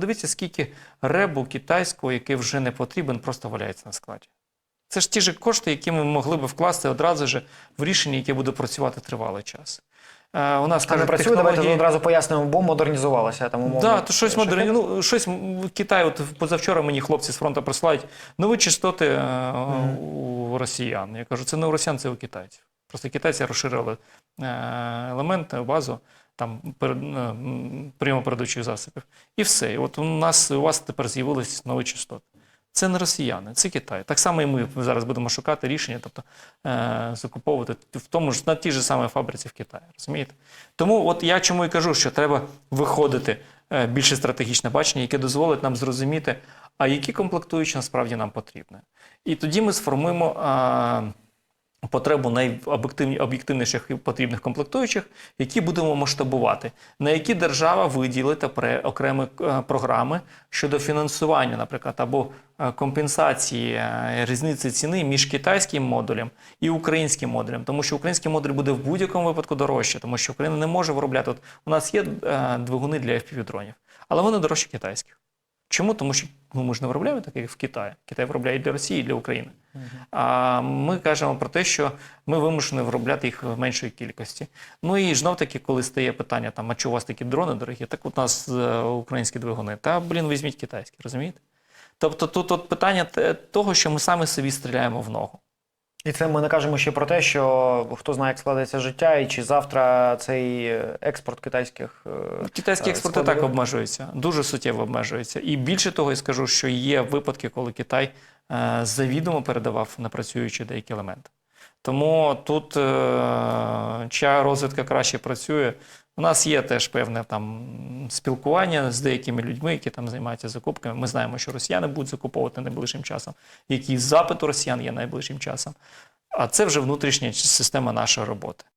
подивіться, скільки ребу китайського, який вже не потрібен, просто валяється на складі. Це ж ті ж кошти, які ми могли би вкласти одразу ж в рішення, яке буде працювати тривалий час. Е, у нас А не працює, давайте одразу пояснимо, бо модернізувалося там умовно. Да, то щось модерні. Ну, щось Китай, от позавчора мені хлопці з фронту присилають нові частоти е, у росіян. Я кажу, це не у росіян, це у китайців. Просто китайці розширили е, елемент, базу там перед, е, засобів. І все. І от у нас у вас тепер з'явились нові частоти. Це не росіяни, це Китай. Так само і ми зараз будемо шукати рішення, тобто е, закуповувати в тому ж на тій ж самій фабриці в Китаї. Розумієте? Тому от я чому і кажу, що треба виходити е, більше стратегічне бачення, яке дозволить нам зрозуміти, а які комплектуючі насправді нам потрібні. І тоді ми сформуємо. е, Потребу найоб'єктивніших і потрібних комплектуючих, які будемо масштабувати, на які держава виділить окремі е, програми щодо фінансування, наприклад, або е, компенсації е, різниці ціни між китайським модулем і українським модулем, тому що український модуль буде в будь-якому випадку дорожче, тому що Україна не може виробляти. От у нас є двигуни для FPV-дронів, але вони дорожчі китайських. Чому? Тому що ну, ми ж не виробляємо так, як в Китаї. Китай виробляє для Росії, і для України. А ми кажемо про те, що ми вимушені виробляти їх в меншої кількості. Ну і знов таки, коли стає питання, там, а чи у вас такі дрони дорогі, так у нас е, українські двигуни. Та, блін, візьміть китайські, розумієте? Тобто тут от питання того, що ми самі собі стріляємо в ногу. І це ми не кажемо ще про те, що хто знає, як складеться життя, і чи завтра цей е, експорт китайських е, Китайський е, експорт і так обмежується, дуже суттєво обмежується. І більше того, я скажу, що є випадки, коли Китай завідомо передавав непрацюючі деякі елементи. Тому тут е, чия розвідка краще працює. У нас є теж певне там спілкування з деякими людьми, які там займаються закупками. Ми знаємо, що росіяни будуть закуповувати найближчим часом, який запит у росіян є найближчим часом. А це вже внутрішня система нашої роботи.